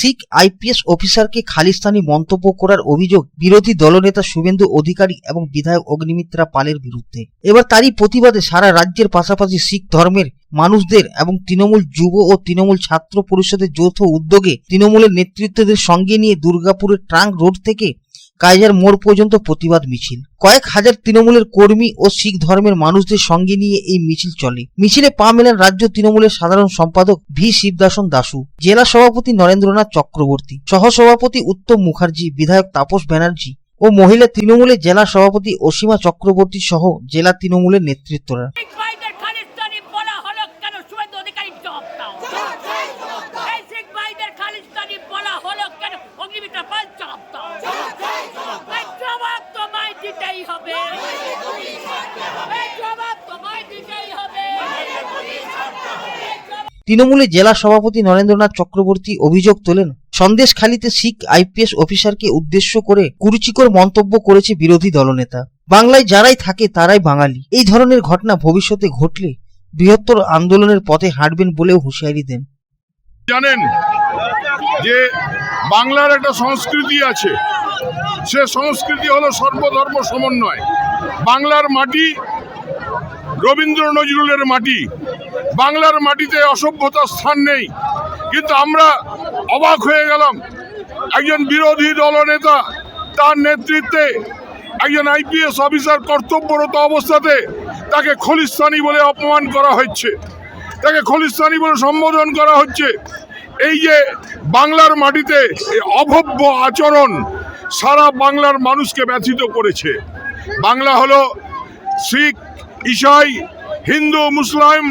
শিখ IPS অফিসারকে খালিস্তানি মন্তব্য করার অভিযোগ বিরোধী দলনেতা শুভেন্দু অধিকারী এবং বিধায়ক অগ্নিমিত্রা পালের বিরুদ্ধে। এবার তারই প্রতিবাদে সারা রাজ্যের পাশাপাশি শিখ ধর্মের মানুষদের এবং তৃণমূল যুব ও তৃণমূল ছাত্র পরিষদের যৌথ উদ্যোগে তৃণমূলের নেতৃত্বদের সঙ্গে নিয়ে দুর্গাপুরের ট্রাঙ্ক রোড থেকে কাইজার মোড় পর্যন্ত প্রতিবাদ মিছিল। কয়েক হাজার তৃণমূলের কর্মী ও শিখ ধর্মের মানুষদের সঙ্গে নিয়ে এই মিছিল চলে। মিছিলে পা মেলেন রাজ্য তৃণমূলের সাধারণ সম্পাদক ভি শিবদাসন দাসু জেলা সভাপতি নরেন্দ্রনাথ চক্রবর্তী, সহসভাপতি উত্তম মুখার্জি, বিধায়ক তাপস ব্যানার্জি ও মহিলা তৃণমূলের জেলা সভাপতি অসীমা চক্রবর্তী সহ জেলা তৃণমূলের নেতৃত্বরা শিখ ভাইদের খালিস্তানি বলা হলো কেন শুভেন্দু অধিকারী জবাব দাও এই শিখ ভাইদের খালিস্তানি বলা হলো কেন অগ্নিমিত্রা পাল জবাব দাও এই জবাব তোমায় দিতেই হবে এই জবাব তোমায় দিতেই হবে এই জবাব তৃণমূলের জেলা সভাপতি নরেন্দ্রনাথ চক্রবর্তী অভিযোগ তোলেন সন্দেশখালীতে শিখ আইপিএস অফিসারকে উদ্দেশ্য করে কুরুচিকর মন্তব্য করেছে বিরোধী দলনেতা। বাংলায় যারাই থাকে তারাই বাঙালি। এই ধরনের ঘটনা ভবিষ্যতে ঘটলে বৃহত্তর আন্দোলনের পথে হাঁটবেন বলেও হুঁশিয়ারি দেন। জানেন যে বাংলার একটা সংস্কৃতি আছে। সে সংস্কৃতি হলো সর্বধর্ম সমন্বয়। বাংলার মাটি রবীন্দ্র নজরুলের মাটি। বাংলার মাটিতে অসভ্যতার স্থান নেই। কিন্তু আমরা অবাক হয়ে গেলাম। একজন বিরোধী দলনেতা তার নেতৃত্বে একজন আইপিএস অফিসার কর্তব্যরত অবস্থাতে তাকে খলিস্তানি বলে অপমান করা হচ্ছে। তাকে খলিস্তানি বলে সম্বোধন করা হচ্ছে। এই যে বাংলার মাটিতে অভব্য আচরণ সারা বাংলার মানুষকে ব্যথিত করেছে। বাংলা হলো শিখ, ইসাই, হিন্দু, মুসলিম,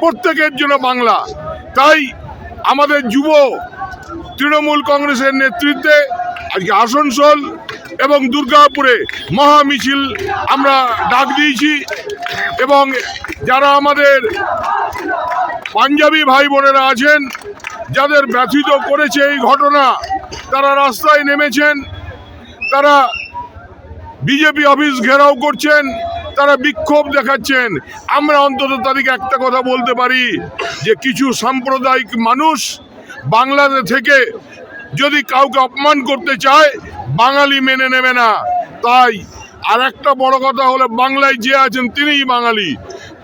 প্রত্যেকের জন্য বাংলা। তাই আমাদের যুব তৃণমূল কংগ্রেসের নেতৃত্বে আজকে আসানসোল এবং দুর্গাপুরে মহা মিছিল আমরা ডাক দিয়েছি এবং যারা আমাদের পাঞ্জাবি ভাই বোনেরা আছেন, যাদের ব্যথিত করেছে এই ঘটনা, তারা রাস্তায় নেমেছেন। তারা বিজেপি অফিস ঘেরাও করছেন, তারা বিক্ষোভ দেখাচ্ছেন। আমরা অন্তত তাদেরকে একটা কথা বলতে পারি, যে কিছু সাম্প্রদায়িক মানুষ বাংলাদেশ থেকে যদি কাউকে অপমান করতে চায়, বাঙালি মেনে নেবে না। তাই আর একটা বড় কথা হলো, বাংলায় যে আছেন তিনিই বাঙালি।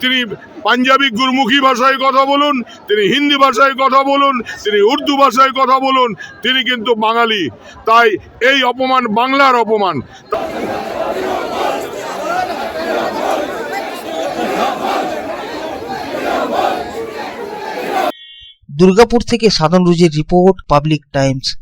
তিনি পাঞ্জাবি গুরমুখী ভাষায় কথা বলুন, তিনি হিন্দি ভাষায় কথা বলুন, তিনি উর্দু ভাষায় কথা বলুন, তিনি কিন্তু বাঙালি। তাই এই অপমান বাংলার অপমান। দুর্গাপুর থেকে সাধন রুজির রিপোর্ট, পাবলিক টাইমস।